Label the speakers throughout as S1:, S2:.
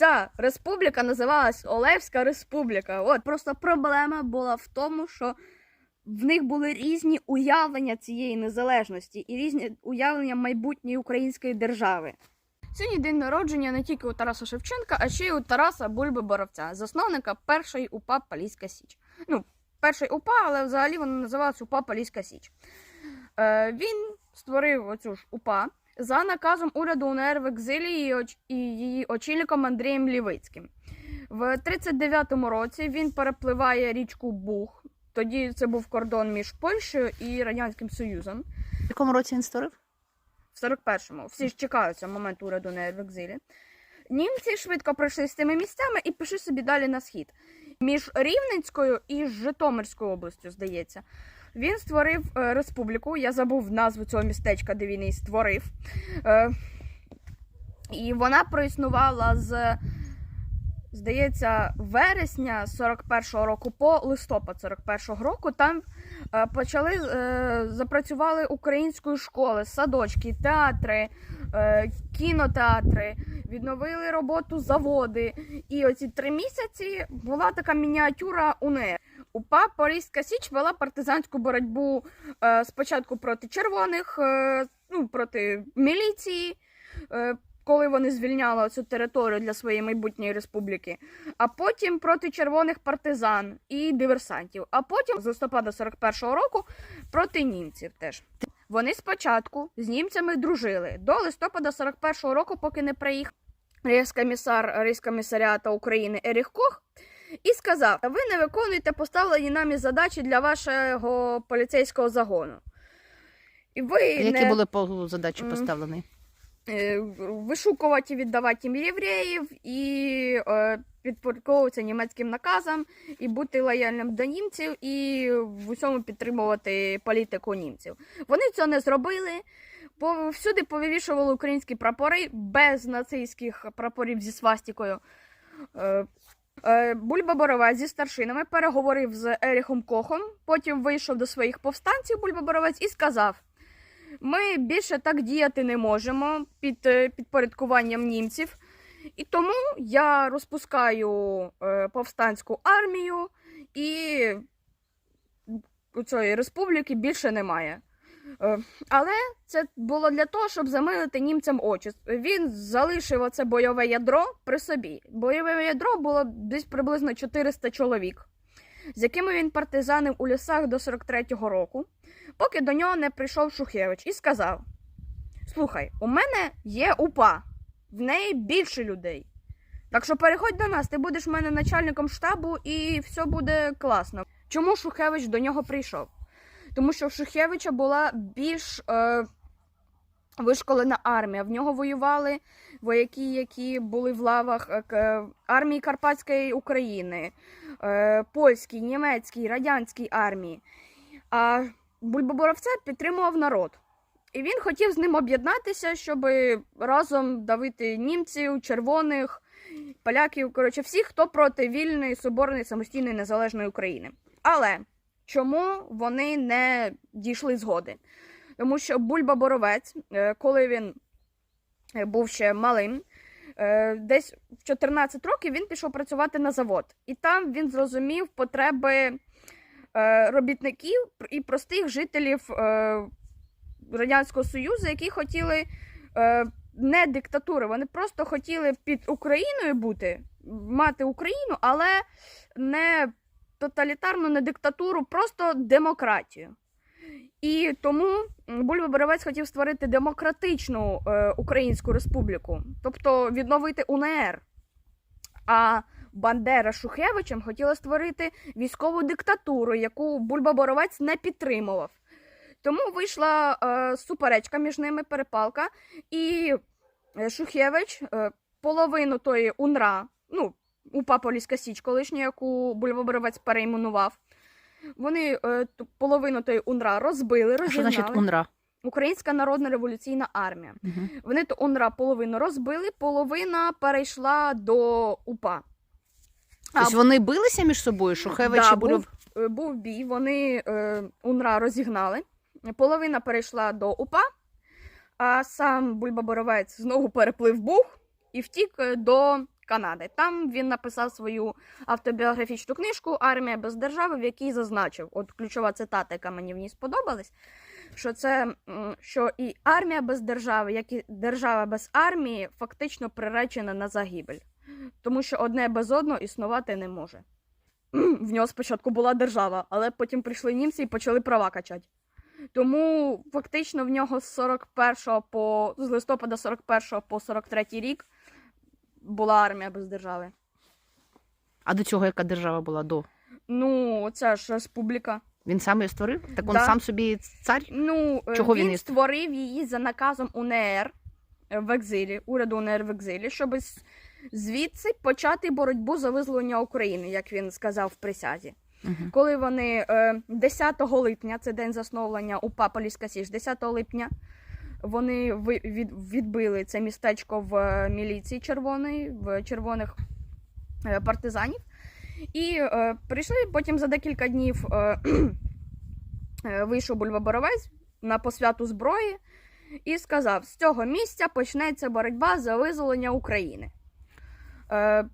S1: ця республіка називалась Олевська Республіка. От просто проблема була в тому, що в них були різні уявлення цієї незалежності і різні уявлення майбутньої української держави. Сьогодні день народження не тільки у Тараса Шевченка, а ще й у Тараса Бульби Боровця, засновника першої УПА Палійська Січ. Ну, перший УПА, але взагалі вона називалась УПА Палійська Січ. Е, він створив оцю ж УПА за наказом уряду УНР в екзилі і, її очільником Андрієм Лівицьким. В 39-му році він перепливає річку Буг. Тоді це був кордон між Польщею і Радянським Союзом.
S2: В якому році він створив?
S1: В 41-му. Всі ж чекають цього моменту уряду УНР в екзилі. Німці швидко пройшли з тими місцями і пішли собі далі на схід. Між Рівненською і Житомирською областю, здається. Він створив е, республіку. Я забув назву цього містечка, де він її створив. Е, і вона проіснувала з, здається, вересня 41-го року по листопад 41-го року. Там е, почали запрацювали української школи, садочки, театри, кінотеатри, відновили роботу заводи. І оці три місяці була така мініатюра УНР. УПА Поліська Січ вела партизанську боротьбу е, спочатку проти червоних, е, ну, проти міліції, е, коли вони звільняли цю територію для своєї майбутньої республіки, а потім проти червоних партизан і диверсантів. А потім з листопада 41-го року проти німців теж. Вони спочатку з німцями дружили до листопада 41-го року, поки не приїхав рейскомісар рейскомісаріата України Еріх Кох і сказав: ви не виконуєте поставлені нами задачі для вашого поліцейського загону. І ви
S2: Які
S1: не
S2: були по задачі поставлені?
S1: е, вишукувати і віддавати їм євреїв, і е, підпорядковуватися німецьким наказам, і бути лояльним до німців, і в усьому підтримувати політику німців. Вони цього не зробили. Всюди повивішували українські прапори без нацистських прапорів зі свастікою. Е, Бульба Боровець зі старшинами переговорив з Еріхом Кохом, потім вийшов до своїх повстанців Бульба Боровець і сказав: ми більше так діяти не можемо під е, підпорядкуванням німців. І тому я розпускаю е, повстанську армію, і цієї республіки більше немає. Е, але це було для того, щоб замилити німцям очі. Він залишив оце бойове ядро при собі. Бойове ядро було десь приблизно 400 чоловік, з якими він партизанив у лісах до 43-го року поки до нього не прийшов Шухевич і сказав: Слухай, у мене є УПА, в неї більше людей. Так що переходь до нас, ти будеш в мене начальником штабу і все буде класно. Чому Шухевич до нього прийшов? Тому що в Шухевича була більш е, вишколена армія. В нього воювали вояки, які були в лавах е, армії Карпатської України, е, польській, німецькій, радянській армії. А Бульбоборовця підтримував народ. І він хотів з ним об'єднатися, щоб разом давити німців, червоних, поляків, коротше, всіх, хто проти вільної, соборної, самостійної незалежної України. Але чому вони не дійшли згоди? Тому що Бульба Боровець, е, коли він е, був ще малим, е, десь в 14 років він пішов працювати на завод. І там він зрозумів потреби робітників і простих жителів Радянського Союзу, які хотіли не диктатури, вони просто хотіли під Україною бути, мати Україну, але не тоталітарну, не диктатуру, просто демократію. І тому Бульба Боровець хотів створити демократичну е, Українську республіку, тобто відновити УНР. А Бандера Шухевичем хотіла створити військову диктатуру, яку Бульба Боровець не підтримував. Тому вийшла е, суперечка між ними, перепалка, і е, Шухевич е, половину тої УНРА, ну, УПА Поліська Січ, колишню, яку Бульба Боровець перейменував. Вони е, половину тої УНРА розбили,
S2: А що значить УНРА?
S1: Українська Народна революційна армія.
S2: Угу.
S1: Вони то УНРА половину розбили, половина перейшла до УПА. А,
S2: Тобто вони билися між собою, Шухевич
S1: да,
S2: і
S1: був, е, був бій, вони е, УНРА розігнали. Половина перейшла до УПА, а сам Бульба Боровець знову переплив Буг і втік е, до Канади. Там він написав свою автобіографічну книжку Армія без держави, в якій зазначив, от ключова цитата, яка мені в ній сподобалась, що це що і армія без держави, як і держава без армії, фактично приречена на загибель. Тому що одне без одного існувати не може. В нього спочатку була держава, але потім прийшли німці і почали права качати. Тому фактично в нього з 41 по з листопада 41 по 43 рік була армія без держави.
S2: А до цього яка держава була до?
S1: Ну, це ж республіка.
S2: Він сам її створив? Так він
S1: Да.
S2: сам собі цар?
S1: Ну, е,
S2: Чого він
S1: він
S2: її-
S1: створив її за наказом УНР е, в екзилі, уряду УНР в екзилі, щоб звідси почати боротьбу за визволення України, як він сказав в присязі.
S2: Угу.
S1: Коли вони е, 10 липня, це день засновлення УПА Поліська Січ, 10 липня вони відбили це містечко в е, міліції червоної, в червоних е, партизанів. І е, прийшли потім за декілька днів е, е, вийшов Бульба Боровець на посвяту зброї і сказав: з цього місця почнеться боротьба за визволення України. Е,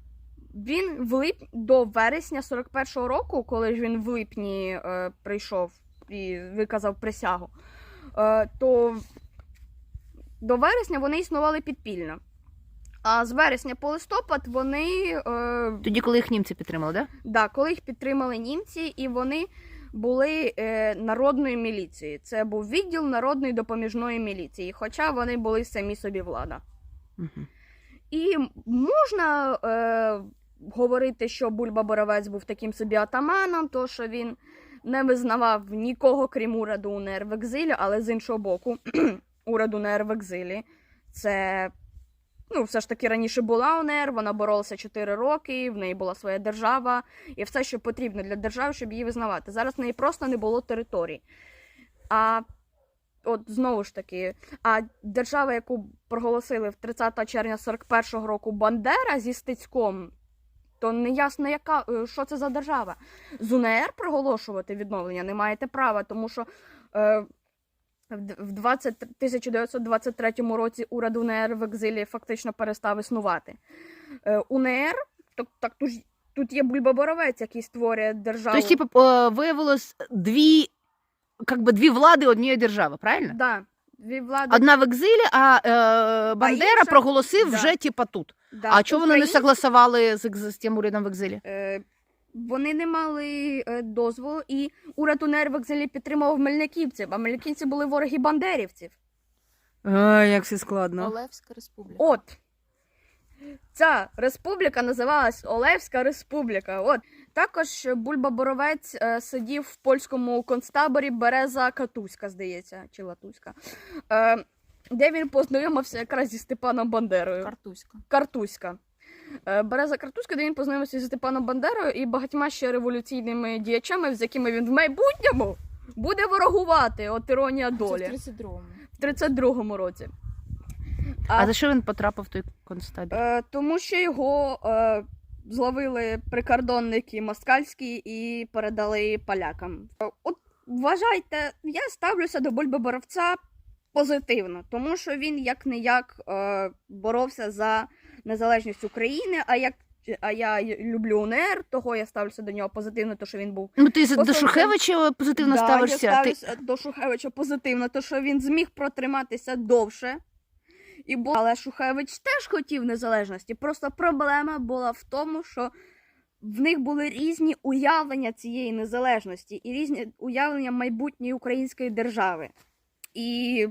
S1: він в лип... до вересня 41-го року, коли ж він в липні е, прийшов і виказав присягу, е, то до вересня вони існували підпільно. А з вересня по листопад вони е,
S2: Тоді, коли їх німці підтримали, да?
S1: Да, коли їх підтримали німці, і вони були е, народною міліцією. Це був відділ народної допоміжної міліції, хоча вони були самі собі влада.
S2: Угу.
S1: І можна е, говорити, що Бульба Боровець був таким собі атаманом, то що він не визнавав нікого, крім ураду УНР в екзилі, але з іншого боку, уряд УНР в екзилі це. Ну, все ж таки раніше була УНР, вона боролася 4 роки, в неї була своя держава, і все, що потрібно для держави, щоб її визнавати. Зараз в неї просто не було територій. А от знову ж таки, а держава, яку проголосили в 30 червня 41-го року Бандера зі Стецьком, то не ясно, яка, е, що це за держава. З УНР проголошувати відновлення не маєте права, тому що е, в д- в 20, 1923 році уряд УНР в екзилі фактично перестав існувати. Е, УНР, так, так тут, є Бульба Боровець, який створює державу.
S2: Тобто, типу, е, виявилось дві, как би, дві влади однієї держави, правильно?
S1: да, дві влади.
S2: Одна в екзилі, а е, Бандера
S1: інша-
S2: проголосив
S1: Да.
S2: вже, типа, тут.
S1: да,
S2: а чого вони не согласували з, з тим урядом в екзилі?
S1: Е, вони не мали е, дозволу, і уряд УНР в екзилі підтримував мельниківців, а мельниківці були вороги бандерівців.
S2: А, як все складно.
S3: Олевська республіка.
S1: От. Ця республіка називалась Олевська Республіка. От. Також Бульба Боровець е, сидів в польському концтаборі Береза Катуська, здається, чи Латуська, е, де він познайомився якраз зі Степаном Бандерою.
S3: Картузька.
S1: Картуська. Е, Береза Картуська, де він познайомився зі Степаном Бандерою і багатьма ще революційними діячами, з якими він в майбутньому буде ворогувати. От іронія
S3: Це в 32-му.
S1: в 32-му році.
S2: А за що він потрапив в той концтабір?
S1: Е, тому що його е, зловили прикордонники москальські і передали полякам. От вважайте, я ставлюся до Бульби Боровця позитивно, тому що він як не як е, боровся за незалежність України. А як а я люблю УНР, того я ставлюся до нього позитивно, тому що він був
S2: Ну, ти за- до Шухевича позитивно
S1: Да,
S2: ставишся.
S1: Я
S2: Ти...
S1: ставлюся до Шухевича позитивно, то що він зміг протриматися довше. І бу... Але Шухевич теж хотів незалежності. Просто проблема була в тому, що в них були різні уявлення цієї незалежності і різні уявлення майбутньої української держави. І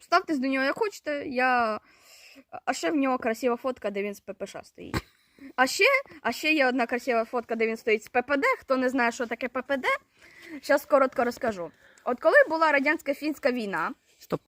S1: ставтесь до нього як хочете. Я... А ще в нього красива фотка, де він з ППШ стоїть. А ще, а ще є одна красива фотка, де він стоїть з ППД. Хто не знає, що таке ППД, зараз коротко розкажу. От коли була радянсько-фінська війна,